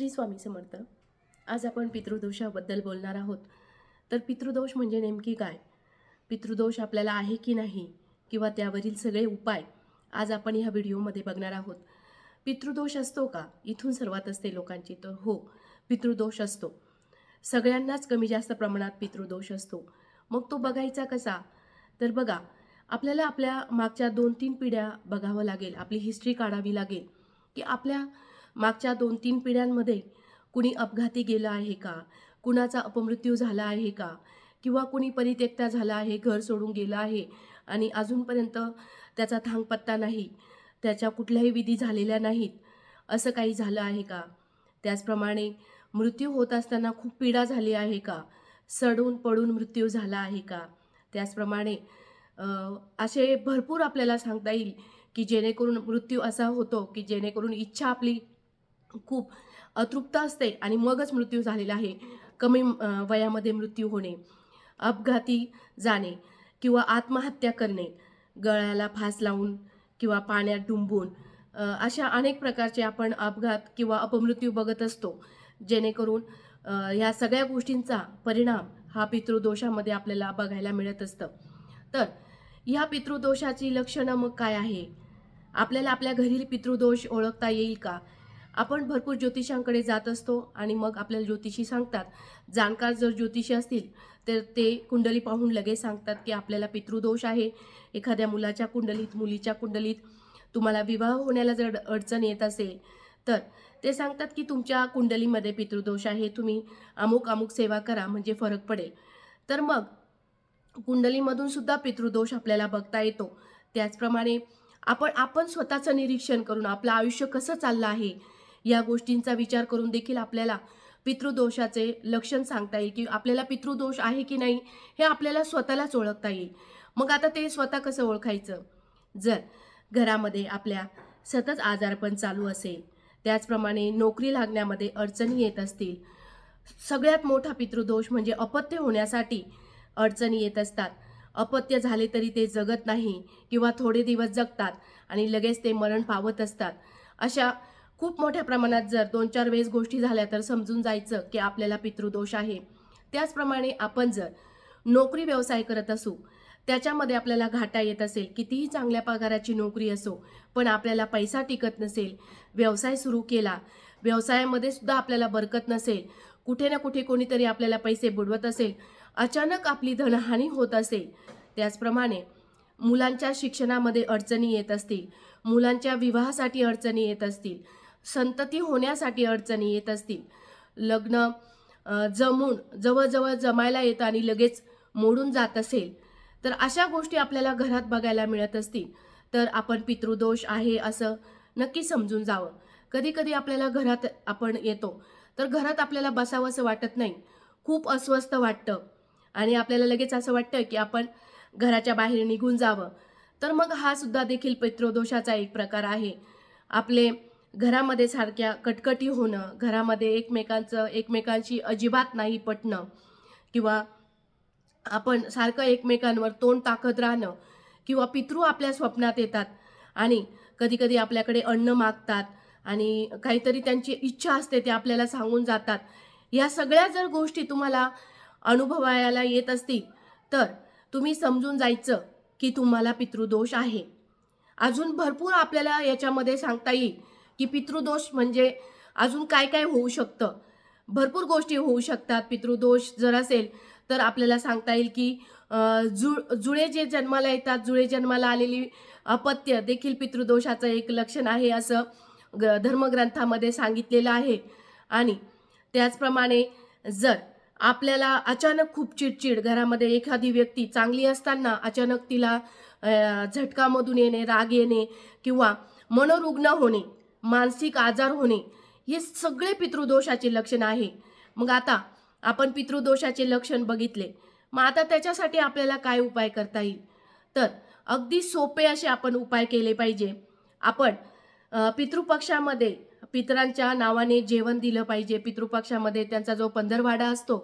श्री स्वामी समर्थ. आज आपण पितृदोषाबद्दल बोलणार आहोत. तर पितृदोष म्हणजे नेमकी काय? पितृदोष आपल्याला आहे की नाही? किंवा त्यावरील सगळे उपाय आज आपण ह्या व्हिडिओमध्ये बघणार आहोत. पितृदोष असतो का? इथून सर्वात असते लोकांची. तर हो पितृदोष असतो. सगळ्यांनाच कमी जास्त प्रमाणात पितृदोष असतो. मग तो बघायचा कसा? तर बघा आपल्याला आपल्या मागच्या दोन तीन पिढ्या बघावं लागेल. आपली हिस्ट्री काढावी लागेल. की आपल्या मागच्या दोन तीन पिढ्यांमध्ये कुणी अपघाती गेलं आहे का? कुणाचा अपमृत्यू झाला आहे का? किंवा कुणी परित्यक्ता झाला आहे घर सोडून गेलं आहे आणि अजूनपर्यंत त्याचा थांगपत्ता नाही त्याच्या कुठल्याही विधी झालेल्या नाहीत असं काही झालं आहे का? त्याचप्रमाणे मृत्यू होत असताना खूप पीडा झाली आहे का? सडून पडून मृत्यू झाला आहे का? त्याचप्रमाणे असे भरपूर आपल्याला सांगता येईल की जेणेकरून मृत्यू असा होतो की जेणेकरून इच्छा आपली खूप अतृप्त असते आणि मगच मृत्यू झालेला आहे. कमी वयामध्ये मृत्यू होणे अपघाती जाणे किंवा आत्महत्या करणे गळ्याला फास लावून किंवा पाण्यात डुंबून अशा अनेक प्रकारचे आपण अपघात किंवा अपमृत्यू बघत असतो. जेणेकरून ह्या सगळ्या गोष्टींचा परिणाम हा पितृदोषामध्ये आपल्याला बघायला मिळत असतं. तर ह्या पितृदोषाची लक्षणं मग काय आहे? आपल्याला आपल्या घरील पितृदोष ओळखता येईल का? आपण भरपूर ज्योतिषांकडे जात असतो आणि मग आपल्याला ज्योतिषी सांगतात. जाणकार जर ज्योतिषी असतील तर ते कुंडली पाहून लगेच सांगतात की आपल्याला पितृदोष आहे. एखाद्या मुलाच्या कुंडलीत मुलीच्या कुंडलीत तुम्हाला विवाह होण्याला जर अडचण येत असेल तर ते सांगतात की तुमच्या कुंडलीमध्ये पितृदोष आहे तुम्ही अमुक अमुक सेवा करा म्हणजे फरक पडेल. तर मग कुंडलीमधून सुद्धा पितृदोष आपल्याला बघता येतो. त्याचप्रमाणे आपण आपण स्वतःचं निरीक्षण करून आपलं आयुष्य कसं चाललं आहे या गोष्टींचा विचार करून देखील आपल्याला पितृदोषाचे लक्षण सांगता येईल की आपल्याला पितृदोष आहे की नाही हे आपल्याला स्वतःलाच ओळखता येईल. मग आता ते स्वतः कसं ओळखायचं? जर घरामध्ये आपल्या सतत आजारपण चालू असेल त्याचप्रमाणे नोकरी लागण्यामध्ये अडचणी येत असतील सगळ्यात मोठा पितृदोष म्हणजे अपत्य होण्यासाठी अडचणी येत असतात. अपत्य झाले तरी ते जगत नाही किंवा थोडे दिवस जगतात आणि लगेच ते मरण पावत असतात. अशा खूप मोठ्या प्रमाणात जर दोन चार वेळेस गोष्टी झाल्या तर समजून जायचं की आपल्याला पितृदोष आहे. त्याचप्रमाणे आपण जर नोकरी व्यवसाय करत असू त्याच्यामध्ये आपल्याला घाटा येत असेल कितीही चांगल्या पगाराची नोकरी असो पण आपल्याला पैसा टिकत नसेल व्यवसाय सुरू केला व्यवसायामध्ये सुद्धा आपल्याला बरकत नसेल कुठे ना कुठे कोणीतरी आपल्याला पैसे बुडवत असेल अचानक आपली धनहानी होत असेल. त्याचप्रमाणे मुलांच्या शिक्षणामध्ये अडचणी येत असतील मुलांच्या विवाहासाठी अडचणी येत असतील संतती होण्यासाठी अडचणी येत असतील. लग्न जमून जवळजवळ जमायला येतं आणि लगेच मोडून जात असेल तर अशा गोष्टी आपल्याला घरात बघायला मिळत असतील. तर आपण पितृदोष आहे असं नक्की समजून जावं. कधी कधी आपल्याला घरात आपण येतो तर घरात आपल्याला बसावंसं वाटत नाही. खूप अस्वस्थ वाटतं आणि आपल्याला लगेच असं वाटतं की आपण घराच्या बाहेर निघून जावं. तर मग हा सुद्धा देखील पितृदोषाचा एक प्रकार आहे. आपले घरामध्ये सारख्या कटकटी होणं घरामध्ये एकमेकांचं एकमेकांशी अजिबात नाही पटणं किंवा आपण सारखं एकमेकांवर तोंड ताकद राहणं किंवा पितृ आपल्या स्वप्नात येतात आणि कधीकधी आपल्याकडे अन्न मागतात आणि काहीतरी त्यांची इच्छा असते ते आपल्याला सांगून जातात. या सगळ्या जर गोष्टी तुम्हाला अनुभवायला येत असतील तर तुम्ही समजून जायचं की तुम्हाला पितृदोष आहे. अजून भरपूर आपल्याला याच्यामध्ये सांगता येईल. की पितृदोष म्हणजे अजून काय काय होऊ शकतं? भरपूर गोष्टी होऊ शकतात पितृदोष जर असेल तर आपल्याला सांगता येईल की जुळ जु जुळे जे जन्माला येतात जुळे जन्माला आलेली अपत्य देखील पितृदोषाचं एक लक्षण आहे असं ग धर्मग्रंथामध्ये सांगितलेलं आहे. आणि त्याचप्रमाणे जर आपल्याला अचानक खूप चिडचिड घरामध्ये एखादी व्यक्ती चांगली असताना अचानक तिला झटकामधून येणे राग येणे किंवा मनोरुग्ण होणे मानसिक आजार होणे हे सगळे पितृदोषाचे लक्षण आहे. मग आता आपण पितृदोषाचे लक्षण बघितले. मग आता त्याच्यासाठी आपल्याला काय उपाय करता येईल? तर अगदी सोपे असे आपण उपाय केले पाहिजे. आपण पितृपक्षामध्ये पितरांच्या नावाने जेवण दिलं पाहिजे. पितृपक्षामध्ये त्यांचा जो पंधरवाडा असतो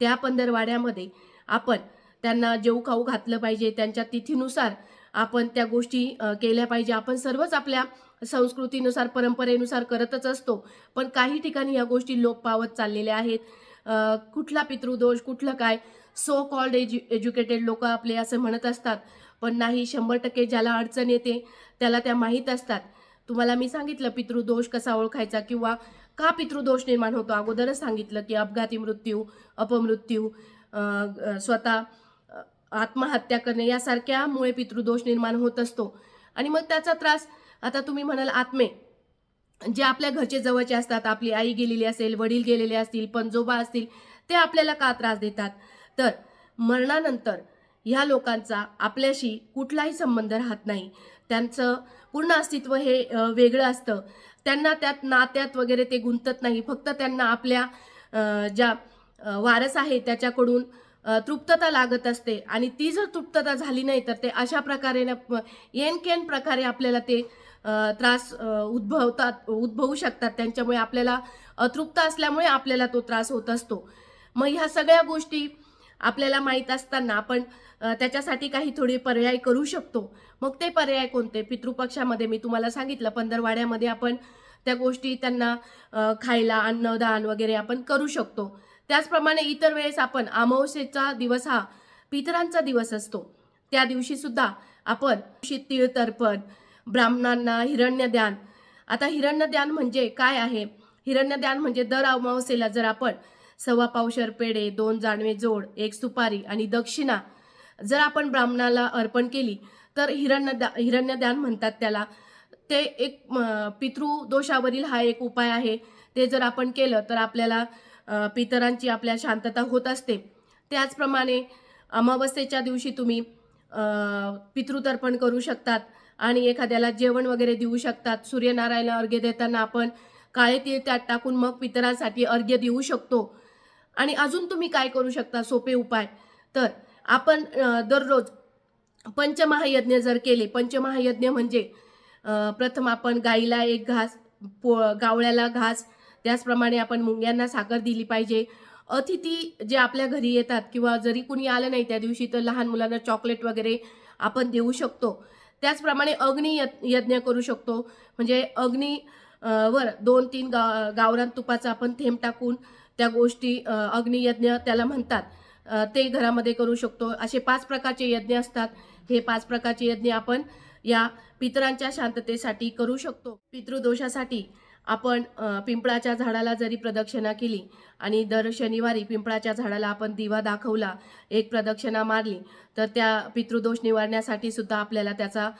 त्या पंधरवाड्यामध्ये आपण त्यांना जेऊ खाऊ घातलं पाहिजे. त्यांच्या तिथीनुसार आपण त्या गोष्टी केल्या पाहिजे. आपण सर्वच आपल्या संस्कृतीनुसार परंपरेनुसार करतच असतो. पण काही ठिकाणी या गोष्टी लोप पावत चाललेल्या आहेत. कुठला पितृदोष कुठलं काय? सो कॉल्ड एज्यु एज्युकेटेड लोक आपले असं म्हणत असतात. पण नाही शंभर टक्के ज्याला अडचण येते त्याला त्या माहीत असतात. तुम्हाला मी सांगितलं पितृदोष कसा ओळखायचा किंवा का पितृदोष निर्माण होतो? अगोदरच सांगितलं की अपघाती मृत्यू अपमृत्यू स्वतः आत्महत्या करणे यासारख्यामुळे पितृदोष निर्माण होत असतो. आणि मग त्याचा त्रास आता तुम्ही म्हणाल आत्मे. जे आपल्या घरचे जवळचे असतात आपली आई गेलेली असेल वडील गेलेले असतील पंजोबा असतील ते आपल्याला का त्रास देतात? तर मरणानंतर ह्या लोकांचा आपल्याशी कुठलाही संबंध राहत नाही. त्यांचं पूर्ण अस्तित्व हे वेगळं असतं. त्यांना त्यात नात्यात वगैरे ते गुंतत नाही. फक्त त्यांना आपल्या ज्या वारस आहे त्याच्याकडून तृप्तता लागत असते. आणि ती जर तृप्तता झाली नाही तर ते अशा प्रकारे येन केन प्रकारे आपल्याला ते त्रास उद्भवतात उद्भवू शकतात. त्यांच्यामुळे आपल्याला अतृप्त असल्यामुळे आपल्याला तो त्रास होत असतो. मग ह्या सगळ्या गोष्टी आपल्याला माहीत असताना आपण त्याच्यासाठी काही थोडे पर्याय करू शकतो. मग ते पर्याय कोणते? पितृपक्षामध्ये मी तुम्हाला सांगितलं पंधरवाड्यामध्ये आपण त्या गोष्टी त्यांना खायला अन्नदान वगैरे आपण करू शकतो. त्याचप्रमाणे इतर वेळेस आपण अमावस्येचा दिवस हा पितरांचा दिवस असतो. त्या दिवशी सुद्धा आपण तीळ तर्पण ब्राह्मणांना हिरण्यदान. आता हिरण्यदान म्हणजे काय आहे? हिरण्यदान म्हणजे दर अमावस्येला जर आपण सव्वा पावशर पेढे दोन जाणवे जोड एक सुपारी आणि दक्षिणा जर आपण ब्राह्मणाला अर्पण केली तर हिरण्यदा हिरण्यदान म्हणतात त्याला. ते एक म, पितृदोषावरील हा एक उपाय आहे. ते जर आपण केलं तर आपल्याला पितरांची आपल्या शांतता होत असते. त्याचप्रमाणे अमावस्येच्या दिवशी तुम्ही पितृतर्पण करू शकतात. आणि एखाद्याला जेवण वगैरे देऊ शकतात. सूर्यनारायण अर्घ्य देताना आपण काळे तीळ त्यात टाकून मग पितरांसाठी अर्घ्य देऊ शकतो. आणि अजून तुम्ही काय करू शकता? सोपे उपाय. तर आपण दररोज पंचमहायज्ञ जर केले पंचमहायज्ञ म्हणजे प्रथम आपण गाईला एक घास पो गावळ्याला घास त्याचप्रमाणे आपण मुंग्यांना साखर दिली पाहिजे. अतिथी जे आपल्या घरी येतात किंवा जरी कुणी आलं नाही त्या दिवशी तर लहान मुलांना चॉकलेट वगैरे आपण देऊ शकतो. त्याचप्रमाणे अग्नी यज्ञ करू शकतो. म्हणजे अग्नी वर दोन तीन गा गावरान तुपाचा आपण थेंब टाकून त्या गोष्टी अग्नियज्ञ त्याला म्हणतात. ते घरामध्ये करू शकतो. असे पाच प्रकारचे यज्ञ असतात. हे पाच प्रकारचे यज्ञ आपण या पितरांच्या शांततेसाठी करू शकतो. पितृदोषासाठी आपण पिंपळाच्या झाडाला जरी प्रदक्षिणा केली आणि दर शनिवारी पिंपळाच्या झाडाला आपण दिवा दाखवला एक प्रदक्षिणा मारली तर त्या पितृदोष निवारण्यासाठी सुद्धा आपल्याला त्याचा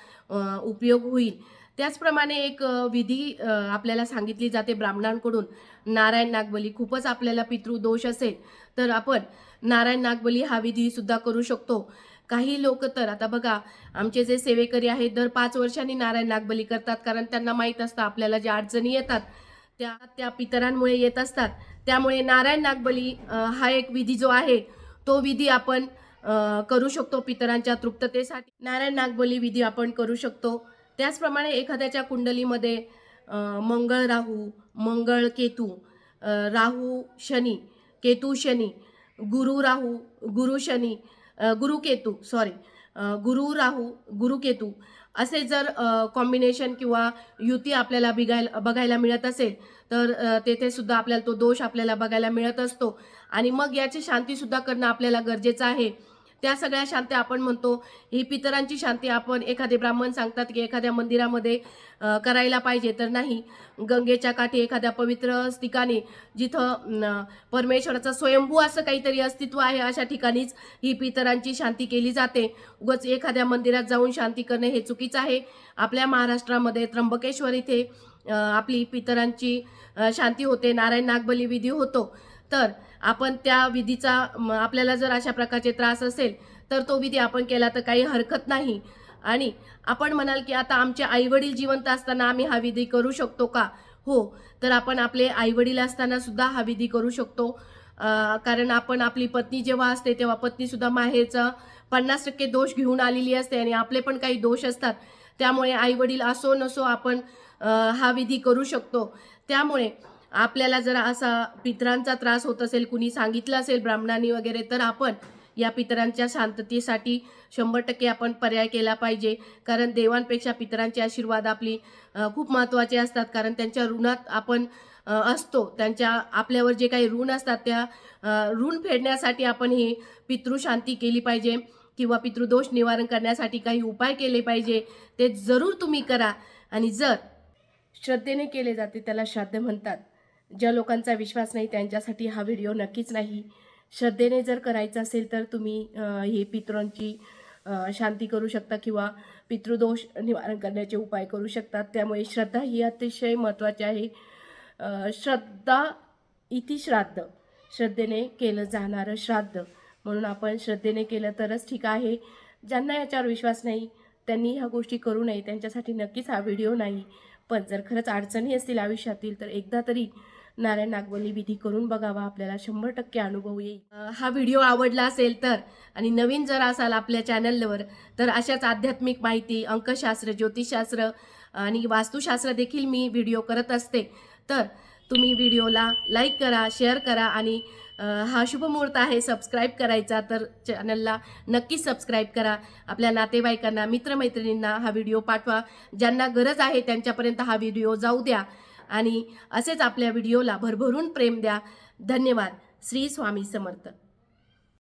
उपयोग होईल. त्याचप्रमाणे एक विधी आपल्याला सांगितली जाते ब्राह्मणांकडून नारायण नागबली. खूपच आपल्याला पितृदोष असेल तर आपण नारायण नागबली हा विधीसुद्धा करू शकतो. काही लोक तर आता बघा आमचे जे सेवेकरी आहेत दर पाच वर्षांनी नारायण नागबली करतात कारण त्यांना माहीत असतं आपल्याला ज्या अडचणी येतात त्या त्या पितरांमुळे येत असतात. त्यामुळे नारायण नागबली हा एक विधी जो आहे तो विधी आपण करू शकतो पितरांच्या तृप्ततेसाठी. नारायण नागबली विधी आपण करू शकतो. त्याचप्रमाणे एखाद्याच्या कुंडलीमध्ये मंगळ राहू मंगळ केतू राहू शनी केतू शनी गुरु राहू गुरु शनी गुरुकेतू सॉरी गुरु राहू गुरुकेतू असे जर कॉम्बिनेशन किंवा युती आपल्याला बिघायला बघायला मिळत असेल तर तेथे सुद्धा आपल्याला तो दोष आपल्याला बघायला मिळत असतो. आणि मग याची शांतीसुद्धा करणं आपल्याला गरजेचं आहे. त्या सगळ्या शांती आपण म्हणतो. ही पितरांची शांती आपण एखादे ब्राह्मण सांगतात की एखाद्या मंदिरामध्ये करायला पाहिजे तर नाही. गंगेच्या काठी एखाद्या पवित्र ठिकाणी जिथं न, परमेश्वराचा स्वयंभू असं काहीतरी अस्तित्व आहे अशा ठिकाणीच ही पितरांची शांती केली जाते. उगाच एखाद्या मंदिरात जाऊन शांती करणे हे चुकीचं आहे. आपल्या महाराष्ट्रामध्ये त्र्यंबकेश्वर इथे आपली पितरांची शांती होते. नारायण नागबली विधी होतो. तर आपण त्या विधीचा आपल्याला जर अशा प्रकारचे त्रास असेल तर तो विधी आपण केला तर काही हरकत नाही. आणि आपण म्हणाल की आता आमचे आईवडील जिवंत असताना आम्ही हा विधी करू शकतो का? हो तर आपण आपले आईवडील असताना सुद्धा हा विधी करू शकतो. कारण आपण आपली पत्नी जेव्हा असते तेव्हा पत्नीसुद्धा माहेरचा पन्नास टक्के दोष घेऊन आलेली असते आणि आपले पण काही दोष असतात. त्यामुळे आईवडील असो नसो आपण हा विधी करू शकतो. त्यामुळे आपल्याला जर असा पितरांचा त्रास होत असेल कुणी सांगितलं असेल ब्राह्मणांनी वगैरे तर आपण या पितरांच्या शांततेसाठी शंभर टक्के आपण पर्याय केला पाहिजे. कारण देवांपेक्षा पितरांचे आशीर्वाद आपली खूप महत्त्वाचे असतात. कारण त्यांच्या ऋणात आपण असतो. त्यांच्या आपल्यावर जे काही ऋण असतात त्या ऋण फेडण्यासाठी आपण ही पितृशांती केली पाहिजे. किंवा पितृदोष निवारण करण्यासाठी काही उपाय केले पाहिजे. ते जरूर तुम्ही करा. आणि जर श्रद्धेने केले जाते त्याला श्राद्ध म्हणतात. ज्या लोकांचा विश्वास नाही त्यांच्यासाठी हा व्हिडिओ नक्कीच नाही. श्रद्धेने जर करायचं असेल तर तुम्ही हे पितरांची शांती करू शकता किंवा पितृदोष निवारण करण्याचे उपाय करू शकतात त्यामुळे श्रद्धा ही अतिशय महत्त्वाची आहे. श्रद्धा इति श्राद्ध. श्रद्धेने केलं जाणारं श्राद्ध. म्हणून आपण श्रद्धेने केलं तरच ठीक आहे. ज्यांना याच्यावर विश्वास नाही त्यांनी ह्या गोष्टी करू नये. त्यांच्यासाठी नक्कीच हा व्हिडिओ नाही. पण जर खरंच अडचणी असतील आयुष्यातील तर एकदा तरी नारायण नागवली विधी करून बघावा. आपल्याला शंभर टक्के अनुभव येईल. हा व्हिडिओ आवडला असेल तर आणि नवीन जर असाल आपल्या चॅनलवर तर अशाच आध्यात्मिक माहिती अंकशास्त्र ज्योतिषशास्त्र आणि वास्तुशास्त्र देखील मी व्हिडिओ करत असते. तर तुम्ही व्हिडिओला लाईक करा शेअर करा आणि हा शुभमुहूर्त आहे सबस्क्राईब करायचा तर चॅनलला नक्कीच सबस्क्राईब करा. आपल्या नातेवाईकांना मित्रमैत्रिणींना हा व्हिडिओ पाठवा. ज्यांना गरज आहे त्यांच्यापर्यंत हा व्हिडिओ जाऊ द्या. आणि असेच आपल्या व्हिडिओला भरभरून प्रेम द्या. धन्यवाद. श्री स्वामी समर्थ.